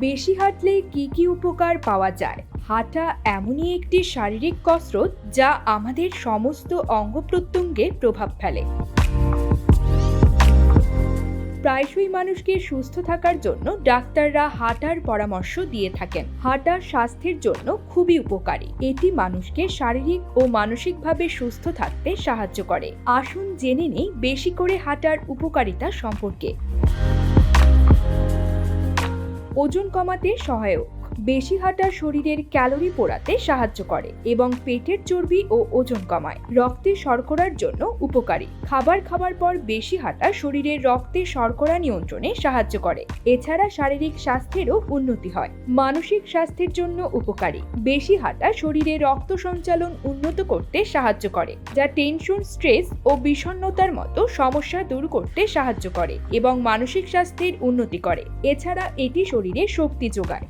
বেশি হাঁটলে কি কি উপকার পাওয়া যায়? হাঁটা এমনই একটি শারীরিক কসরত যা আমাদের সমস্ত অঙ্গ প্রত্যঙ্গে প্রভাব ফেলে। প্রায়শই মানুষকে সুস্থ থাকার জন্য ডাক্তাররা হাঁটার পরামর্শ দিয়ে থাকেন। হাঁটা স্বাস্থ্যের জন্য খুবই উপকারী। এটি মানুষকে শারীরিক ও মানসিকভাবে সুস্থ থাকতে সাহায্য করে। আসুন জেনে নেই বেশি করে হাঁটার উপকারিতা সম্পর্কে। ওজন কমাতে সহায়ক। বেশি হাঁটা শরীরের ক্যালোরি পোড়াতে সাহায্য করে এবং পেটের চর্বি ও ওজন কমায়। রক্তে শর্করার জন্য উপকারী। খাবার খাবার পর বেশি হাঁটা শরীরের রক্তে শর্করা নিয়ন্ত্রণে সাহায্য করে। এছাড়া শারীরিক স্বাস্থ্যেরও উন্নতি হয়। মানসিক স্বাস্থ্যের জন্য উপকারী। বেশি হাঁটা শরীরে রক্ত সঞ্চালন উন্নত করতে সাহায্য করে, যা টেনশন, স্ট্রেস ও বিষণ্ণতার মতো সমস্যা দূর করতে সাহায্য করে এবং মানসিক স্বাস্থ্যের উন্নতি করে। এছাড়া এটি শরীরে শক্তি যোগায়।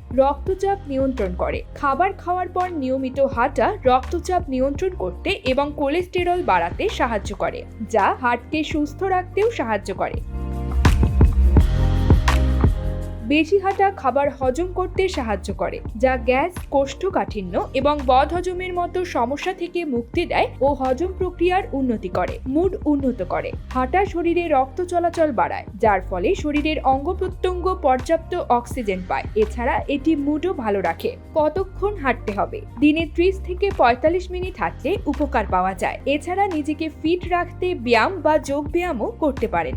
রক্তচাপ নিয়ন্ত্রণ করে। খাবার খাওয়ার পর নিয়মিত হাঁটা রক্তচাপ নিয়ন্ত্রণ করতে এবং কোলেস্টেরল বাড়াতে সাহায্য করে, যা হার্টকে সুস্থ রাখতেও সাহায্য করে। বেশি হাঁটা খাবার হজম করতে সাহায্য করে, যা গ্যাস, কোষ্ঠকাঠিন্য এবং বদহজমের মতো সমস্যা থেকে মুক্তি দেয় ও হজম প্রক্রিয়ার উন্নতি করে, মুড উন্নত করে। হাঁটা শরীরে রক্ত চলাচল বাড়ায়, যার ফলে শরীরের অঙ্গ প্রত্যঙ্গ পর্যাপ্ত অক্সিজেন পায়। এছাড়া এটি মুডও ভালো রাখে। কতক্ষণ হাঁটতে হবে? দিনে ত্রিশ থেকে পঁয়তাল্লিশ মিনিট হাঁটলে উপকার পাওয়া যায়। এছাড়া নিজেকে ফিট রাখতে ব্যায়াম বা যোগ ব্যায়ামও করতে পারেন।